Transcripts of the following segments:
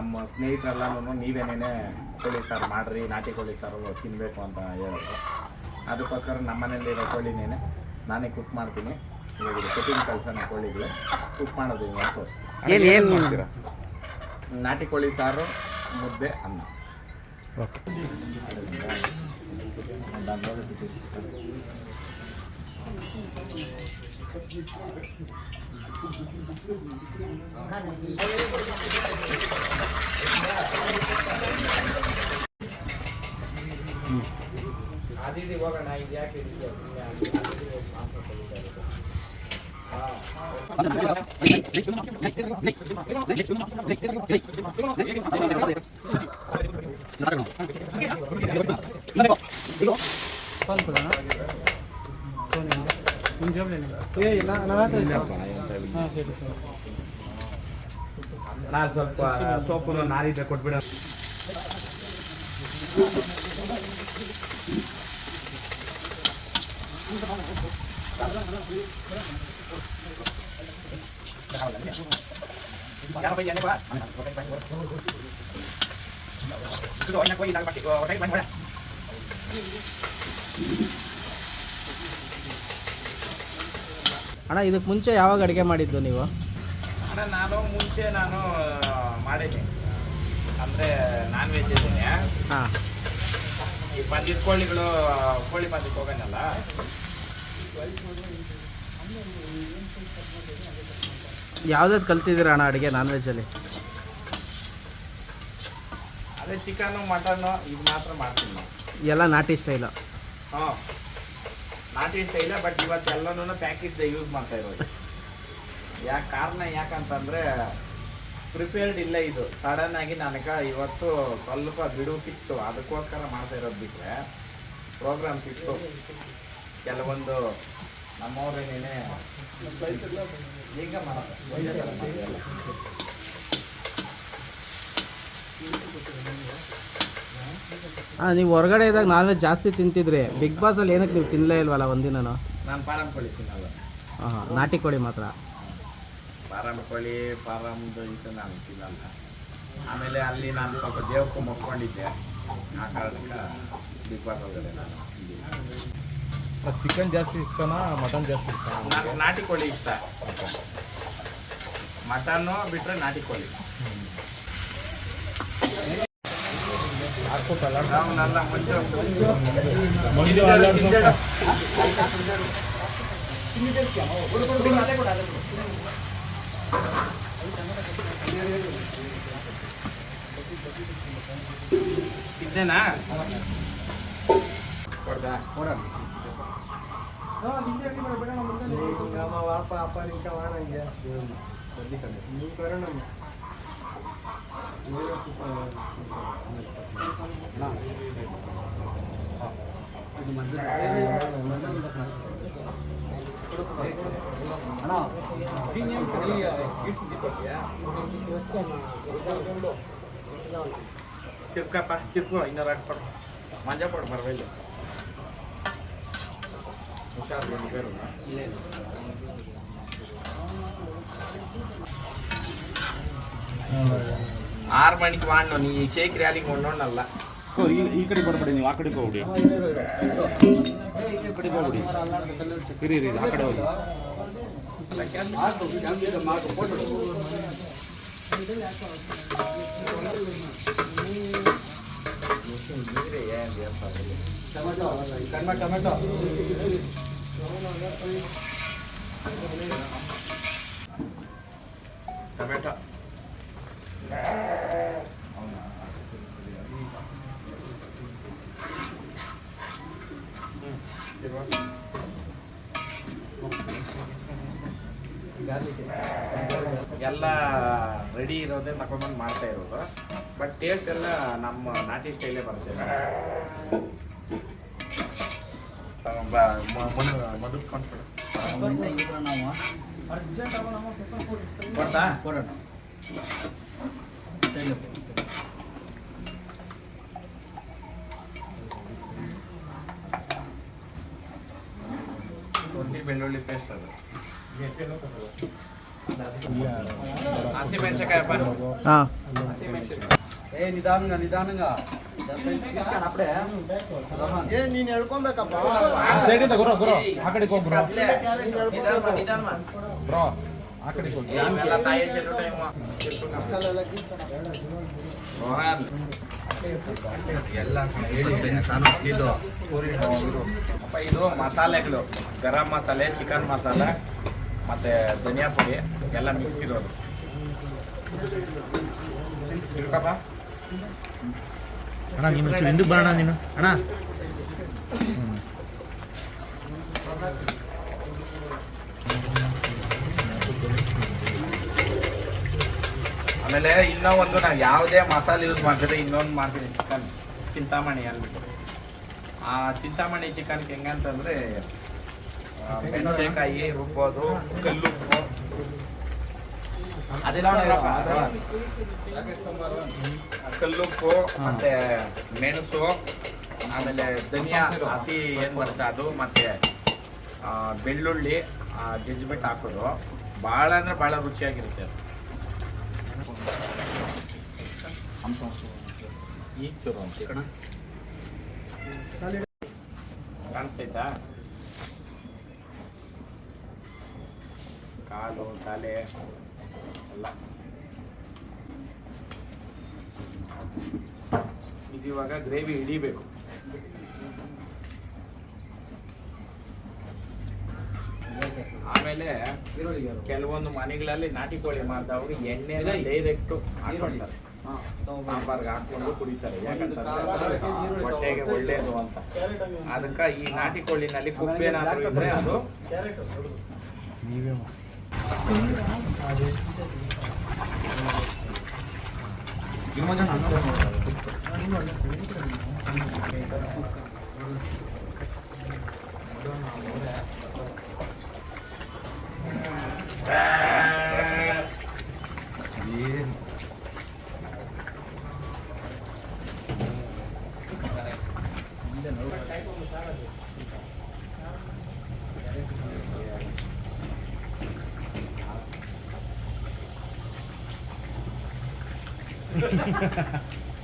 ನಮ್ಮ ಸ್ನೇಹಿತರೆಲ್ಲನೂ ನೀವೇನೇ ಕೋಳಿ ಸಾರು ಮಾಡಿರಿ ನಾಟಿ ಕೋಳಿ ಸಾರು ತಿನ್ನಬೇಕು ಅಂತ ಹೇಳಿದ್ರು. ಅದಕ್ಕೋಸ್ಕರ ನಮ್ಮ ಮನೇಲಿರೋ ಕೋಳಿನೇನೆ ನಾನೇ ಕುಕ್ ಮಾಡ್ತೀನಿ. ಇವಾಗ ಸೆಟ್ಟಿಂಗ್ ಕಳ್ಸೋಣ ಕೋಳಿಗಳು ಕುಕ್ ಮಾಡೋದು ಅಂತ ತೋರಿಸ್ತೀನಿ. ಏನು ಏನು ಮಾಡ್ತೀರಾ? ನಾಟಿ ಕೋಳಿ ಸಾರು ಮುದ್ದೆ ಅನ್ನ. ಓಕೆ. ಒಂದು ಅರ್ಧ ಬಿಟ್ಟು ಅದಿದ್ದು ಹೋಗೋಣ ಇದು ಯಾಕೆ ಇದಕ್ಕೆ ನಾನು ಸ್ವಲ್ಪ ಸೋಪು ನಾರಿದ್ದೆ ಕೊಟ್ಬಿಡ ಅಣ್ಣ ಇದಕ್ಕೆ ಮುಂಚೆ ಯಾವಾಗ ಅಡುಗೆ ಮಾಡಿದ್ದು ನೀವು? ಅಣ್ಣ ನಾನು ಮುಂಚೆ ನಾನು ಮಾಡಿದ್ದೆ ಅಂದರೆ ನಾನ್ ವೆಜ್ ಇದ್ದೀನಿ. ಹಾಂ. ಈ ಪಂದ್ಯದ ಕೋಳಿಗಳು ಕೋಳಿ ಪಂದಿಗೆ ಹೋಗೋಣಲ್ಲ ಯಾವ್ದಾದ್ರು ಕಲ್ತಿದ್ದೀರಾ ಅಣ್ಣ ಅಡುಗೆ ನಾನ್ ವೆಜ್ಜಲ್ಲಿ ಅದೇ ಚಿಕನು ಮಟನ್ನು ಇದು ಮಾತ್ರ ಮಾಡ್ತೀನಿ. ಎಲ್ಲ ನಾಟಿ ಸ್ಟೈಲು ಹಾಂ. ನಾಟಿ ಸ್ಟೈಲ ಬಟ್ ಇವತ್ತೆಲ್ಲನೂ ಪ್ಯಾಕೆಟ್ ಯೂಸ್ ಮಾಡ್ತಾ ಇರೋದು. ಯಾಕೆ ಕಾರಣ ಯಾಕಂತಂದರೆ ಪ್ರಿಪೇರ್ಡ್ ಇಲ್ಲ ಇದು. ಸಡನ್ ಆಗಿ ನನಗೆ ಇವತ್ತು ಸ್ವಲ್ಪ ಬಿಡು ಸಿಕ್ತು. ಅದಕ್ಕೋಸ್ಕರ ಮಾಡ್ತಾ ಇರೋದು ಬಿಟ್ಟರೆ ಪ್ರೋಗ್ರಾಮ್ ಸಿಕ್ತು. ಕೆಲವೊಂದು ನಮ್ಮವ್ರೇನೇನೆ ಈಗ ಮಾಡೋದು. ಹಾಂ ನೀವು ಹೊರಗಡೆ ಇದ್ದಾಗ ನಾನ್ ವೆಜ್ ಜಾಸ್ತಿ ತಿಂತಿದ್ರಿ. ಬಿಗ್ ಬಾಸಲ್ಲಿ ಏನಕ್ಕೆ ನೀವು ತಿನ್ನಲೇ ಇಲ್ವಲ್ಲ ಒಂದಿನೂ ನಾನು ಪಾರಂ ಕೋಳಿ ತಿನ್ನಲ್ಲ. ಹಾಂ ಹಾಂ ನಾಟಿ ಕೋಳಿ ಮಾತ್ರ. ಪಾರಂ ಕೋಳಿ ಪಾರಂದು ಇದು ನಾನು ತಿನ್ನಲ್ಲ. ಆಮೇಲೆ ಅಲ್ಲಿ ನಾನು ಸ್ವಲ್ಪ ದೇವಕ್ಕೂ ಮುಕ್ಕೊಂಡಿದ್ದೆ. ಆ ಕಾರಣಕ್ಕೆ ಬಿಗ್ ಬಾಸ್ ಒಳಗಡೆ ನಾನು ಚಿಕನ್ ಜಾಸ್ತಿ ಇಷ್ಟನಾ ಮಟನ್ ಜಾಸ್ತಿ ಇಷ್ಟ ನನಗೆ ನಾಟಿ ಕೋಳಿ ಇಷ್ಟ. ಮಟನ್ನು ಬಿಟ್ಟರೆ ನಾಟಿ ಕೋಳಿ. Ini apa-apa, nih kawaran ya. Ini karena. ಮುಂಚೆ ಮಂಜು ಅಲ್ಲಾಡ್ಸೋ- ಇದ್ದೇನಾ ಕೊಡ್ದಾ ಚಿರ್ಕಪ್ಪ ಚಿರ್ಕು ಇನ್ನೂರು ಹಾಕ್ಕೊಡು ಮಂಜ ಕೊಡು ಬರವಿಲ್ಲ ಹುಷಾರು ನಿನ್ನ பேரு ಆರು ಮಣಿಗೆ ವಾಣ್ಣು ನೀ ಶೇಕ್ ರ್ಯಾಲಿಗೆ ಕೊಂಡೋಣಲ್ಲ ಈ ಕಡೆ ಬರ್ಬೇಡಿ ನೀವು ಆ ಕಡೆ ಹೋಗ್ಬಿಡಿ. ಈ ಕಡೆ ಹೋಗ್ಬಿಡಿ. ಇರಿ ಇರಿ ಆ ಕಡೆ ಹೋಗಿ ಟೊಮೆಟೊ. ಎಲ್ಲ ರೆಡಿ ಇರೋದೇ ತಗೊಂಡ್ಬಂದು ಮಾಡ್ತಾ ಇರೋದು. ಬಟ್ ಟೇಸ್ಟ್ ಎಲ್ಲ ನಮ್ಮ ನಾಟಿ ಸ್ಟೈಲೇ ಬರುತ್ತೆ. ಕೊಡ್ತಾ ಶುಂಠಿ ಬೆಳ್ಳುಳ್ಳಿ ಪೇಸ್ಟ್ ಅದು ಹಸಿ ಮೆಣಸಿನಕಾಯಪ್ಪ ಹಸಿ ಮೆಣಸಿನಕಾಯಿ ಏ ನಿಧಾನಂಗ ನಿಧಾನಂಗ ಏ ನೀನ್ ಹೇಳ್ಕೊಬೇಕಪ್ಪ ಸೈಡಿಂದ ಗುರು ಗುರು ಆ ಕಡೆ ಹೋಗ್ಬ್ರೋ ನಿಧಾನ ಬ್ರೋ ಎಲ್ಲ ಇದು ಅಪ್ಪ ಇದು ಮಸಾಲೆಗಳು ಗರಂ ಮಸಾಲೆ ಚಿಕನ್ ಮಸಾಲೆ ಮತ್ತೆ ಧನಿಯಾ ಪುಡಿ ಎಲ್ಲ ಮಿಕ್ಸ್ ಇರೋದು ಅಣ್ಣ, ನೀನು ಹಿಂದಕ್ಕೆ ಬರೋಣ ನೀನು. ಅಣ್ಣ. ಆಮೇಲೆ ಇನ್ನೂ ಒಂದು ನಾವು ಯಾವುದೇ ಮಸಾಲೆ ಯೂಸ್ ಮಾಡ್ತಿದ್ರೆ ಇನ್ನೊಂದು ಮಾಡ್ತೀನಿ, ಚಿಕನ್. ಚಿಂತಾಮಣಿ ಅಂದ್ಬಿಟ್ಟು. ಆ ಚಿಂತಾಮಣಿ ಚಿಕನ್ಗೆ ಹೆಂಗಂತಂದ್ರೆ ಮೆಣಸಿನಕಾಯಿ ರುಬ್ಬೋದು ಕಲ್ಲುಪ್ಪು ಅದೆಲ್ಲ ಕಲ್ಲುಪ್ಪು ಮತ್ತೆ ಮೆಣಸು, ಆಮೇಲೆ ಧನಿಯಾ, ಹಸಿ ಏನು ಬರುತ್ತೆ ಅದು, ಮತ್ತೆ ಬೆಳ್ಳುಳ್ಳಿ ಜಜ್ಜಿಬಿಟ್ಟು ಹಾಕೋದು. ಭಾಳ ಅಂದ್ರೆ ಭಾಳ ರುಚಿಯಾಗಿರುತ್ತೆ ಈಗ ಚೂರು ಅಂತ ಕಣ ಕಾಣಿಸ್ತೈತಾ? ಕಾಲು ತಲೆ ಎಲ್ಲ. ಇದು ಇವಾಗ ಗ್ರೇವಿ ಹಿಡಿಬೇಕು. ಆಮೇಲೆ ಕೆಲವೊಂದು ಮನೆಗಳಲ್ಲಿ ನಾಟಿ ಕೋಳಿ ಮಾಡಿದವರು ಎಣ್ಣೆ ಡೈರೆಕ್ಟ್ ಹಾಕೊಳ್ತಾರೆ. ಸಾಂಬಾರ್ಗೆ ಹಾಕೊಂಡು ಕುಡಿತಾರೆ. ಯಾಕಂತಂದ್ರೆ ಹೊಟ್ಟೆಗೆ ಒಳ್ಳೆಯದು ಅಂತ. ಅದಕ್ಕೆ ಈ ನಾಟಿ ಕೋಳಿನಲ್ಲಿ ಕುಪ್ಪೇನಾದ್ರೂ ಇದ್ರೆ ಅದು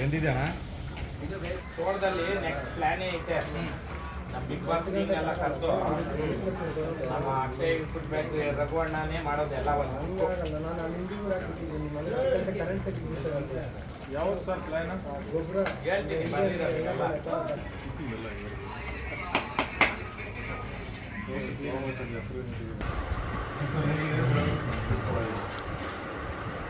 ಎಂದಿದೆಯಾ ತೋಟದಲ್ಲಿ ನೆಕ್ಸ್ಟ್ ಪ್ಲಾನೇ ಐತೆ ನಮ್ಮ ಬಿಗ್ ಬಾಸ್ ಎಲ್ಲ ಕರ್ತು ನಮ್ಮ ಅಕ್ಷಯ್ ಫುಡ್ ಫ್ಯಾಕ್ಟ್ರಿ ರಘುವಣ್ಣನೇ ಮಾಡೋದು ಎಲ್ಲ ಯಾವ್ದು ಸರ್ ಪ್ಲಾನ್ ಹೇಳ್ತೀನಿ ಬರ್ಲಿಲ್ಲ